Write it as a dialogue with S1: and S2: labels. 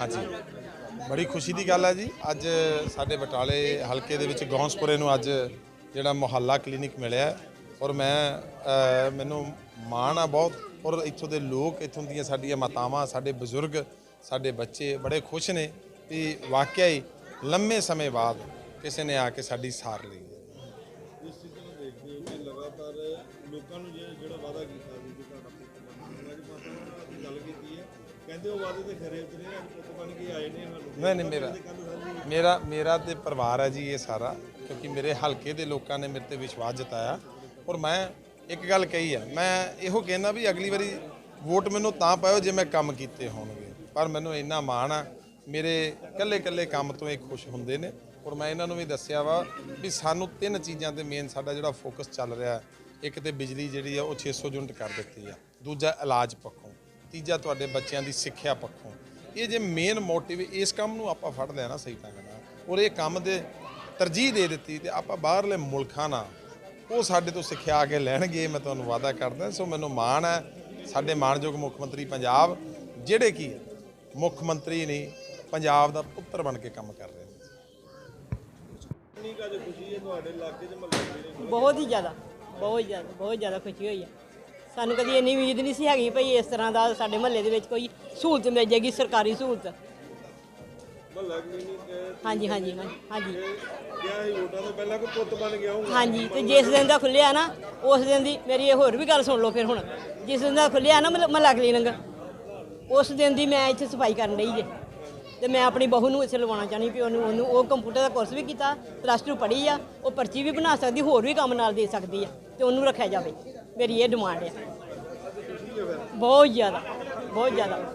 S1: ਹਾਂਜੀ। ਬੜੀ ਖੁਸ਼ੀ ਦੀ ਗੱਲ ਹੈ ਜੀ। ਅੱਜ ਸਾਡੇ ਬਟਾਲੇ ਹਲਕੇ ਦੇ ਵਿੱਚ ਗੌਂਸਪੁਰੇ ਨੂੰ ਅੱਜ ਜਿਹੜਾ ਮੁਹੱਲਾ ਕਲੀਨਿਕ ਮਿਲਿਆ ਔਰ ਮੈਂ ਮੈਨੂੰ ਮਾਣ ਆ ਬਹੁਤ ਔਰ ਇੱਥੋਂ ਦੇ ਲੋਕ, ਇੱਥੋਂ ਦੀਆਂ ਸਾਡੀਆਂ ਮਾਤਾਵਾਂ, ਸਾਡੇ ਬਜ਼ੁਰਗ, ਸਾਡੇ ਬੱਚੇ ਬੜੇ ਖੁਸ਼ ਨੇ ਕਿ ਵਾਕਿਆ ਹੀ ਲੰਮੇ ਸਮੇਂ ਬਾਅਦ ਕਿਸੇ ਨੇ ਆ ਕੇ ਸਾਡੀ ਸਾਰ ਲਈ
S2: ਇਸ ਚੀਜ਼ ਨੂੰ ਦੇਖਦੇ ਹੋ ਕਿ ਲਗਾਤਾਰ ਲੋਕਾਂ ਨੂੰ ਜਿਹੜਾ ਵਾਅਦਾ ਕੀਤਾ ਸੀ ਕਿ ਤੁਹਾਡਾ ਗੱਲ ਕੀਤੀ ਕਹਿੰਦੇ ਉਹ ਵਾਅਦੇ ਤੇ ਖਰੇ ਉਤਰੇ ਅੱਜ ਪੁੱਤ ਬਣ ਕੇ ਆਏ ਨੇ ਸਾਨੂੰ
S1: ਨਹੀਂ ਨਹੀਂ ਮੇਰਾ ਮੇਰਾ ਮੇਰਾ ਤੇ ਪਰਿਵਾਰ ਹੈ ਜੀ ਇਹ ਸਾਰਾ ਕਿਉਂਕਿ ਮੇਰੇ ਹਲਕੇ ਦੇ ਲੋਕਾਂ ਨੇ ਮੇਰੇ ਤੇ ਵਿਸ਼ਵਾਸ ਜਤਾਇਆ। ਔਰ ਮੈਂ ਇੱਕ ਗੱਲ ਕਹੀ ਹੈ ਮੈਂ ਇਹੋ ਕਹਿੰਦਾ ਵੀ ਅਗਲੀ ਵਾਰੀ ਵੋਟ ਮੈਨੂੰ ਤਾਂ ਪਾਇਓ ਜੇ ਮੈਂ ਕੰਮ ਕੀਤੇ ਹੋਣਗੇ। ਪਰ ਮੈਨੂੰ ਇੰਨਾ ਮਾਣ ਆ ਮੇਰੇ ਕੱਲੇ ਕੱਲੇ ਕੰਮ ਤੋਂ ਇਹ ਖੁਸ਼ ਹੁੰਦੇ ਨੇ। ਔਰ ਮੈਂ ਇਹਨਾਂ ਨੂੰ ਵੀ ਦੱਸਿਆ ਵਾ ਵੀ ਸਾਨੂੰ ਤਿੰਨ ਚੀਜ਼ਾਂ ਤੇ ਮੇਨ ਸਾਡਾ ਜਿਹੜਾ ਫੋਕਸ ਚੱਲ ਰਿਹਾ ਇੱਕ ਤੇ ਬਿਜਲੀ ਜਿਹੜੀ ਆ ਉਹ 600 ਯੂਨਿਟ ਕਰ ਦਿੱਤੀ ਆ ਦੂਜਾ ਇਲਾਜ ਪੱਖੋਂ। ਤੀਜਾ ਤੁਹਾਡੇ ਬੱਚਿਆਂ ਦੀ ਸਿੱਖਿਆ ਪੱਖੋਂ। ਇਹ ਜੇ ਮੇਨ ਮੋਟਿਵ ਇਸ ਕੰਮ ਨੂੰ ਆਪਾਂ ਫੜ ਲਿਆ ਨਾ ਸਹੀ ਢੰਗ ਨਾਲ ਔਰ ਇਹ ਕੰਮ ਦੇ ਤਰਜੀਹ ਦੇ ਦਿੱਤੀ ਤੇ ਆਪਾਂ ਬਾਹਰਲੇ ਮੁਲਕਾਂ ਨਾਲ ਉਹ ਸਾਡੇ ਤੋਂ ਸਿੱਖਿਆ ਕੇ ਲੈਣਗੇ ਮੈਂ ਤੁਹਾਨੂੰ ਵਾਅਦਾ ਕਰਦਾ ਸੋ ਮੈਨੂੰ ਮਾਣ ਹੈ ਸਾਡੇ ਮਾਣਯੋਗ ਮੁੱਖ ਮੰਤਰੀ ਪੰਜਾਬ ਜਿਹੜੇ ਕੀ ਮੁੱਖ ਮੰਤਰੀ ਨਹੀਂ ਪੰਜਾਬ ਦਾ ਪੁੱਤਰ ਬਣ ਕੇ ਕੰਮ ਕਰ ਰਹੇ ਨੇ।
S2: ਕਿੰਨੀ ਕੁ ਅੱਜ ਖੁਸ਼ੀ ਹੈ ਤੁਹਾਡੇ ਇਲਾਕੇ 'ਚ ਮਹੱਲੇ ਦੇ
S3: ਬਹੁਤ ਹੀ ਜ਼ਿਆਦਾ ਬਹੁਤ ਜ਼ਿਆਦਾ ਬਹੁਤ ਜ਼ਿਆਦਾ ਖੁਸ਼ੀ ਹੋਈ ਹੈ। ਸਾਨੂੰ ਕਦੀ ਇੰਨੀ ਉਮੀਦ ਨਹੀਂ ਸੀ ਹੈਗੀ ਭਈ ਇਸ ਤਰ੍ਹਾਂ ਦਾ ਸਾਡੇ ਮਹੱਲੇ ਦੇ ਵਿੱਚ ਕੋਈ ਸਹੂਲਤ ਮਿਲ ਜਾਏਗੀ ਸਰਕਾਰੀ ਸਹੂਲਤ।
S2: ਮਹੱਲਾ ਕਲੀਨਿਕ
S3: ਹਾਂਜੀ ਹਾਂਜੀ ਹਾਂਜੀ। ਹਾਂਜੀ
S2: ਵੋਟਾਂ ਤੋਂ ਪਹਿਲਾਂ ਕੋਈ ਪੁੱਤ ਬਣ ਕੇ ਆਉਂਗਾ
S3: ਹਾਂਜੀ ਤੇ ਜਿਸ ਦਿਨ ਦਾ ਖੁੱਲਿਆ ਨਾ ਉਸ ਦਿਨ ਦੀ ਮੇਰੀ ਇਹ ਹੋਰ ਵੀ ਗੱਲ ਸੁਣ ਲਓ ਫਿਰ ਹੁਣ। ਜਿਸ ਦਿਨ ਦਾ ਖੁੱਲਿਆ ਨਾ ਮਹੱਲਾ- ਮਹੱਲਾ ਕਲੀਨਿਕ ਉਸ ਦਿਨ ਦੀ ਮੈਂ ਇੱਥੇ ਸਫ਼ਾਈ ਕਰਨ ਲਈ ਜੇ। ਤੇ ਮੈਂ ਆਪਣੀ ਬਹੂ ਨੂੰ ਇੱਥੇ ਲਵਾਉਣਾ ਚਾਹਣੀ ਵੀ ਉਹਨੂੰ ਉਹਨੂੰ ਉਹ ਕੰਪਿਊਟਰ ਦਾ ਕੋਰਸ ਵੀ ਕੀਤਾ ਪਲੱਸ 2 ਪੜ੍ਹੀ ਆ ਉਹ ਪਰਚੀ ਵੀ ਬਣਾ ਸਕਦੀ ਹੋਰ ਵੀ ਕੰਮ ਨਾਲ ਦੇ ਸਕਦੀ ਆ ਤੇ ਉਹਨੂੰ ਰੱਖਿਆ ਜਾਵੇ। ਮੇਰੀ ਇਹ ਡਿਮਾਂਡ ਹੈ ਬਹੁਤ ਜ਼ਿਆਦਾ ਬਹੁਤ ਜ਼ਿਆਦਾ।